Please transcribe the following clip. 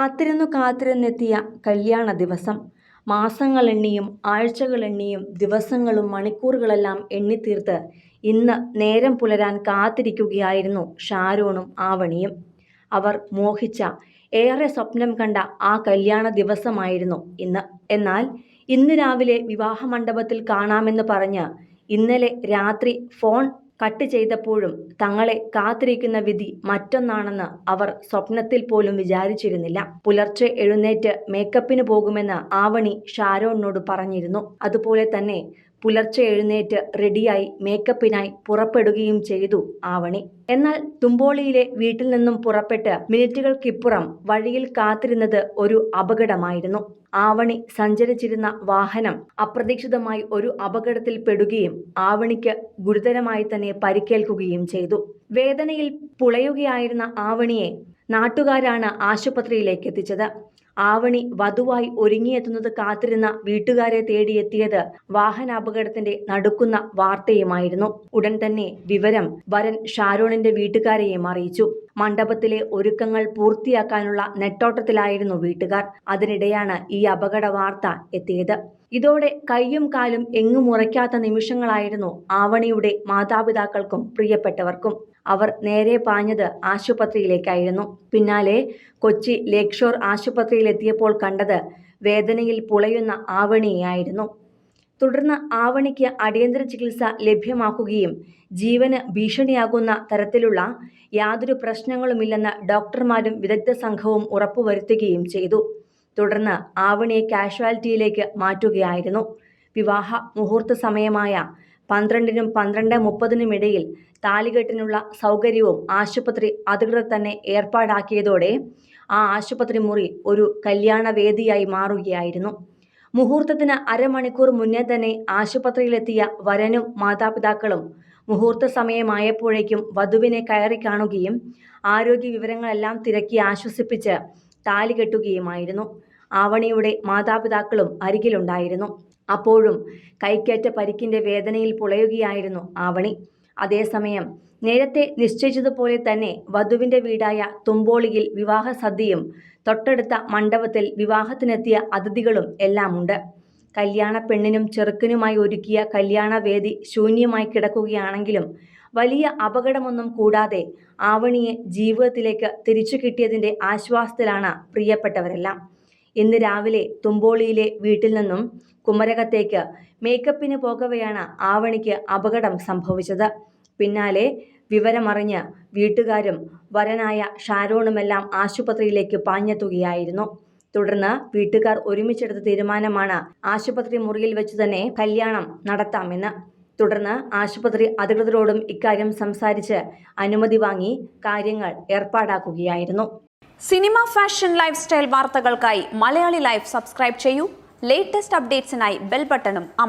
കാത്തിരുന്നു കാത്തിരുന്നെത്തിയ കല്യാണ ദിവസം. മാസങ്ങളെണ്ണിയും ആഴ്ചകളെണ്ണിയും ദിവസങ്ങളും മണിക്കൂറുകളെല്ലാം എണ്ണിത്തീർത്ത് ഇന്ന് നേരം പുലരാൻ കാത്തിരിക്കുകയായിരുന്നു ഷാരോണും ആവണിയും. അവർ മോഹിച്ച ഏറെ സ്വപ്നം കണ്ട ആ കല്യാണ ദിവസമായിരുന്നു ഇന്ന്. എന്നാൽ ഇന്ന് രാവിലെ വിവാഹമണ്ഡപത്തിൽ കാണാമെന്ന് പറഞ്ഞ് ഇന്നലെ രാത്രി ഫോൺ കട്ട് ചെയ്തപ്പോഴും തങ്ങളെ കാത്തിരിക്കുന്ന വിധി മറ്റൊന്നാണെന്ന് അവർ സ്വപ്നത്തിൽ പോലും വിചാരിച്ചിരുന്നില്ല. പുലർച്ചെ എഴുന്നേറ്റ് മേക്കപ്പിന് പോകുമെന്ന് ആവണി ഷാരോണിനോട് പറഞ്ഞിരുന്നു. അതുപോലെ തന്നെ പുലർച്ചെ എഴുന്നേറ്റ് റെഡിയായി മേക്കപ്പിനായി പുറപ്പെടുകയും ചെയ്തു ആവണി. എന്നാൽ തുമ്പോളിയിലെ വീട്ടിൽ നിന്നും പുറപ്പെട്ട് മിനിറ്റുകൾക്കിപ്പുറം വഴിയിൽ കാത്തിരുന്നത് ഒരു അപകടമായിരുന്നു. ആവണി സഞ്ചരിച്ചിരുന്ന വാഹനം അപ്രതീക്ഷിതമായി ഒരു അപകടത്തിൽ പെടുകയും ആവണിക്ക് ഗുരുതരമായി തന്നെ പരിക്കേൽക്കുകയും ചെയ്തു. വേദനയിൽ പുളയുകയായിരുന്ന ആവണിയെ നാട്ടുകാരാണ് ആശുപത്രിയിലേക്ക് എത്തിച്ചത്. ആവണി വധുവായി ഒരുങ്ങിയെത്തുന്നത് കാത്തിരുന്ന വീട്ടുകാരെ തേടിയെത്തിയത് വാഹനാപകടത്തിന്റെ നടുക്കുന്ന വാർത്തയുമായിരുന്നു. ഉടൻ തന്നെ വിവരം വരൻ ഷാരോണിന്റെ വീട്ടുകാരെയും അറിയിച്ചു. മണ്ഡപത്തിലെ ഒരുക്കങ്ങൾ പൂർത്തിയാക്കാനുള്ള നെട്ടോട്ടത്തിലായിരുന്നു വീട്ടുകാർ. അതിനിടെയാണ് ഈ അപകട വാർത്ത എത്തിയത്. ഇതോടെ കയ്യും കാലും എങ്ങും ഉറയ്ക്കാത്ത നിമിഷങ്ങളായിരുന്നു ആവണിയുടെ മാതാപിതാക്കൾക്കും പ്രിയപ്പെട്ടവർക്കും. അവർ നേരെ പാഞ്ഞത് ആശുപത്രിയിലേക്കായിരുന്നു. പിന്നാലെ കൊച്ചി ലേക്ഷോർ ഷോർ ആശുപത്രിയിലെത്തിയപ്പോൾ കണ്ടത് വേദനയിൽ പുളയുന്ന ആവണിയായിരുന്നു. തുടർന്ന് ആവണിക്ക് അടിയന്തര ചികിത്സ ലഭ്യമാക്കുകയും ജീവന് ഭീഷണിയാകുന്ന തരത്തിലുള്ള യാതൊരു പ്രശ്നങ്ങളുമില്ലെന്ന് ഡോക്ടർമാരും വിദഗ്ധ സംഘവും ഉറപ്പുവരുത്തുകയും ചെയ്തു. തുടർന്ന് ആവണിയെ കാഷ്വാലിറ്റിയിലേക്ക് മാറ്റുകയായിരുന്നു. വിവാഹ മുഹൂർത്ത സമയമായ പന്ത്രണ്ടിനും പന്ത്രണ്ട് മുപ്പതിനും ഇടയിൽ താലികെട്ടിനുള്ള സൗകര്യവും ആശുപത്രി അധികൃതർ തന്നെ ഏർപ്പാടാക്കിയതോടെ ആ ആശുപത്രി മുറി ഒരു കല്യാണവേദിയായി മാറുകയായിരുന്നു. മുഹൂർത്തത്തിന് അരമണിക്കൂർ മുന്നേ തന്നെ ആശുപത്രിയിലെത്തിയ വരനും മാതാപിതാക്കളും മുഹൂർത്ത സമയമായപ്പോഴേക്കും വധുവിനെ കയറി കാണുകയും ആരോഗ്യ വിവരങ്ങളെല്ലാം തിരക്കി ആശ്വസിപ്പിച്ച് താലി കെട്ടുകയുമായിരുന്നു. ആവണിയുടെ മാതാപിതാക്കളും അരികിലുണ്ടായിരുന്നു. അപ്പോഴും കൈക്കേറ്റ പരിക്കിന്റെ വേദനയിൽ പുളയുകയായിരുന്നു ആവണി. അതേസമയം നേരത്തെ നിശ്ചയിച്ചതുപോലെ തന്നെ വധുവിന്റെ വീടായ തുമ്പോളിയിൽ വിവാഹ സദ്യയും തൊട്ടടുത്ത മണ്ഡപത്തിൽ വിവാഹത്തിനെത്തിയ അതിഥികളും എല്ലാമുണ്ട്. കല്യാണ പെണ്ണിനും ചെറുക്കനുമായി ഒരുക്കിയ കല്യാണവേദി ശൂന്യമായി കിടക്കുകയാണെങ്കിലും വലിയ അപകടമൊന്നും കൂടാതെ ആവണിയെ ജീവിതത്തിലേക്ക് തിരിച്ചു കിട്ടിയതിന്റെ ആശ്വാസത്തിലാണ് പ്രിയപ്പെട്ടവരെല്ലാം. ഇന്ന് രാവിലെ തുമ്പോളിയിലെ വീട്ടിൽ നിന്നും കുമരകത്തേക്ക് മേക്കപ്പിന് പോകവെയാണ് ആവണിക്ക് അപകടം സംഭവിച്ചത്. പിന്നാലെ വിവരമറിഞ്ഞ് വീട്ടുകാരും വരനായ ഷാരോണുമെല്ലാം ആശുപത്രിയിലേക്ക് പാഞ്ഞെത്തുകയായിരുന്നു. തുടർന്ന് വീട്ടുകാർ ഒരുമിച്ചെടുത്ത തീരുമാനമാണ് ആശുപത്രി മുറിയിൽ വെച്ച് തന്നെ കല്യാണം നടത്താമെന്ന്. തുടർന്ന് ആശുപത്രി അധികൃതരോടും ഇക്കാര്യം സംസാരിച്ച് അനുമതി വാങ്ങി കാര്യങ്ങൾ ഏർപ്പാടാക്കുകയായിരുന്നു. സിനിമ ഫാഷൻ ലൈഫ് സ്റ്റൈൽ വാർത്തകൾക്കായി മലയാളി ലൈഫ് സബ്സ്ക്രൈബ് ചെയ്യൂ. ലേറ്റസ്റ്റ് അപ്ഡേറ്റ്സിനായി ബെൽ ബട്ടണും അമർ